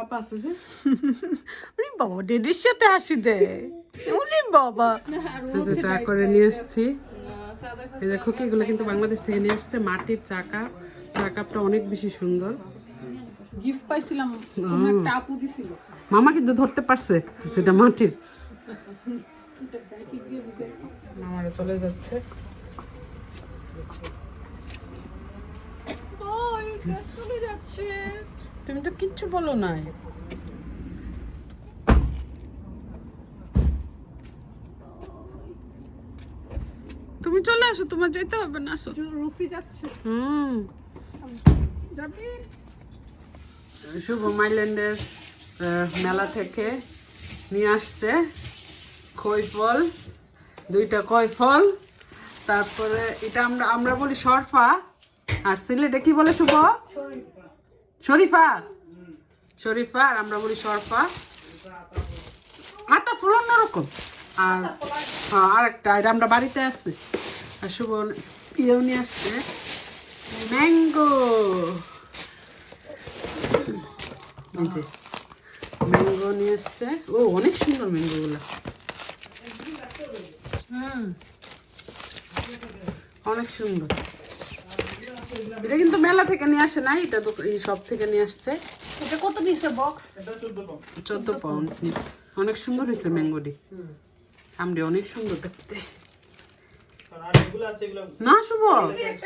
পাপা আছে যে ওরে বাবা ডেডির সাথে হাসি দে ওরে বাবা। এই চা করে নিয়ে এসেছি। এই যে খুকিগুলো কিন্তু বাংলাদেশ থেকে নিয়ে আসছে মাটির চা কাপ। চা কাপটা অনেক বেশি সুন্দর। গিফট পাইছিলাম কোন একটা আপু দিছিল। মামা কিন্তু ধরতে পারছে সেটা মাটির। মামারা চলে যাচ্ছে। ওই চলে যাচ্ছে তুমি তো কিচ্ছু বলো নাই। তুমি চলে আসো তোমার যেতে হবে না আসো। রুফি যাচ্ছে। হুম। যাবি? শুভ মাইল্যান্ডের আহ, মেলা থেকে নিয়ে আসছে। খই ফল দুইটা কই ফল তারপরে এটা আমরা আমরা বলি সরফা। আর সিলেটে কি বলে শুভ? শরীফা। শরীফা, আর আমরা বলি সরফা আটা ফুল অন্যরকম আর হ্যাঁ আরেকটা, এটা আমরা বাড়িতে আসছি আর শুভ ইয়েও নিয়ে আসছে। ম্যাঙ্গো। যে, ম্যাঙ্গো নিয়ে এসছে ও, অনেক সুন্দর ম্যাঙ্গো গুলা হুম, অনেক সুন্দর। এটা কিন্তু মেলা থেকে নিয়ে আসে নাই এটা তো এই সব থেকে নিয়ে আসছে। এটা কত নিছে বক্স চোদ্দ পাউন্ড 14 পাউন্ড পিস অনেক সুন্দর হয়েছে ম্যাঙ্গোটি আমরে অনেক সুন্দর দেখতে। না শুভ।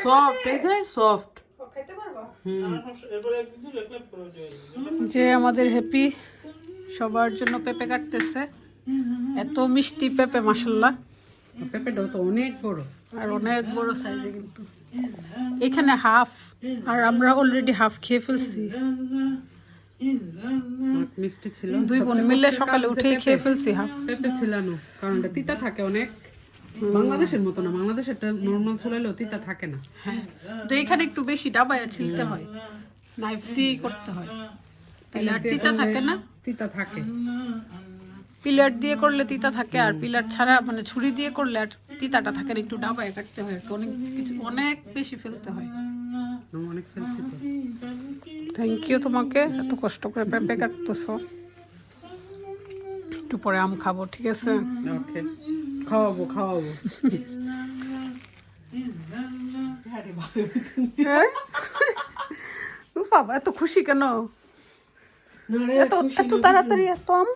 সফট এই যে সফট খাইতে পারবা? হুম। যে আমাদের হ্যাপি সবার জন্য পেঁপে কাটতেছে। এত মিষ্টি পেঁপে মাসাল্লাহ পেঁপেটাও তো অনেক বড়। আর অনেক বড় সাইজে কিন্তু। এখানে হাফ আর আমরা অলরেডি হাফ খেয়ে ফেলছি। মিষ্টি ছিল। দুই বোন মিলে সকালে উঠেই খেয়ে ফেলছি হাফ পেঁপে ছিল কারণ এটা তিতা থাকে অনেক। বাংলাদেশের মতো না বাংলাদেশেরটা নর্মাল ছড়াইলেও তিতা থাকে না। তো এখানে একটু বেশি ডাবায়া ছিলতে হয়। নাইফ দিয়ে করতে হয়। পিলার তিতা থাকে না? তিতা থাকে। পিলার দিয়ে করলে তিতা থাকে আর পিলার ছাড়া মানে ছুরি দিয়ে করলে আর তিতাটা থাকে না একটু ডাবায় কাটতে হয় অনেক কিছু অনেক বেশি ফেলতে হয়। অনেক থ্যাংক ইউ তোমাকে এত কষ্ট করে পেঁপে কাটতেছো। একটু পরে আম খাব ঠিক আছে? ওকে খাওয়াবো খাওয়াবো। হ্যাঁ? বাবা এত খুশি কেন? এত এত তাড়াতাড়ি এত আম?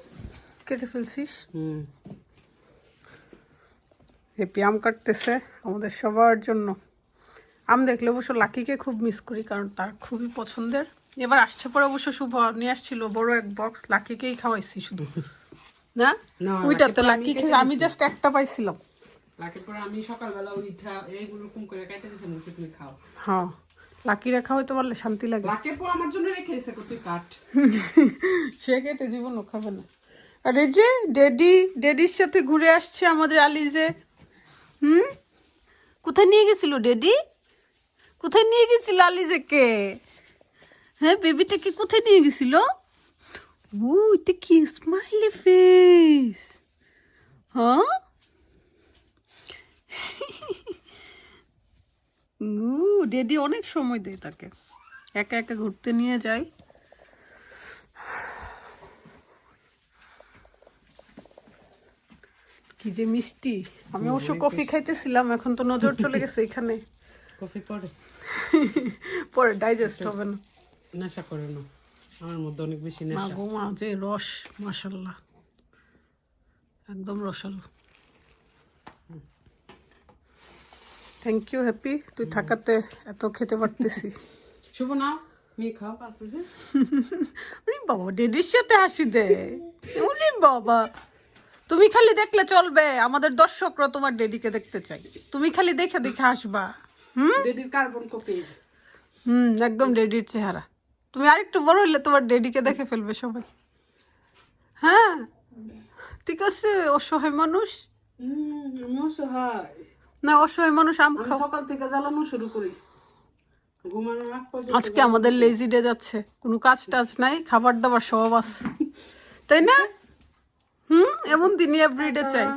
কেটে ফেলছিস হুম। হেপি আম কাটতেছে আমাদের সবার জন্য। আম দেখলে অবশ্য লাকিকে খুব মিস করি কারণ তার খুবই পছন্দের। এবার আসছে পরে অবশ্য শুভ নিয়ে আসছিল বড় এক বক্স লাকিকেই খাওয়াইছি শুধু। না? ওইটাতে লাকি খেয়ে আমি জাস্ট একটা পাইছিলাম। লাকের পরে আমি সকালবেলা ওইটা এইরকম করে কেটে দিয়েছিলাম বলছি, তুমি খাও। হ্যাঁ। পারলে শান্তি লাগে। লাকের পর আমার জন্য রেখে এসে তুই কাট। সে কেটে জীবনও খাবে না। আর যে ডেডি ডেডির সাথে ঘুরে আসছে আমাদের আলিজে। হুম? কোথায় নিয়ে গেছিল ডেডি কোথায় নিয়ে গেছিল আলিজেকে? হ্যাঁ বেবিটা বেবিটাকে কোথায় নিয়ে গেছিল? ও এটা কি স্মাইলি ফেস হ্যাঁ? ডেডি অনেক সময় দেয় তাকে। একা একা ঘুরতে নিয়ে যায়। কি যে মিষ্টি। আমি অবশ্য কফি খাইতেছিলাম এখন তো নজর চলে গেছে এখানে। কফি পরে? পরে ডাইজেস্ট হবে না। নেশা করে না। আমার মধ্যে অনেক বেশি নেশা। গো মা যে রস মাশাল্লাহ একদম রসালো। থ্যাংক ইউ হ্যাপি তুই থাকাতে এত খেতে পারতেছি। শুভ না। মেয়ে খাও পাশে যে বাবা ডেডির সাথে হাসি দে। বাবা। তুমি খালি দেখলে চলবে। আমাদের দর্শকরা তোমার ডেডিকে দেখতে চাই তুমি খালি দেখে দেখে আসবা হুম? ডেডির কার্বন কপি হুম একদম ডেডির চেহারা। তুমি আরেকটু বড় হলে তোমার ডেডিকে দেখে ফেলবে সবাই। হ্যাঁ? ঠিক আছে অসহায় মানুষ। আমিও সহায় না অসহায় মানুষ আম খাও। সকাল থেকে জ্বালানো শুরু করি। আজকে আমাদের লেজি ডে যাচ্ছে। কোনো কাজ টাজ নাই খাবার দাবার সব আছে। তাই না? হুম এমন দিনই এভরিডে চাই।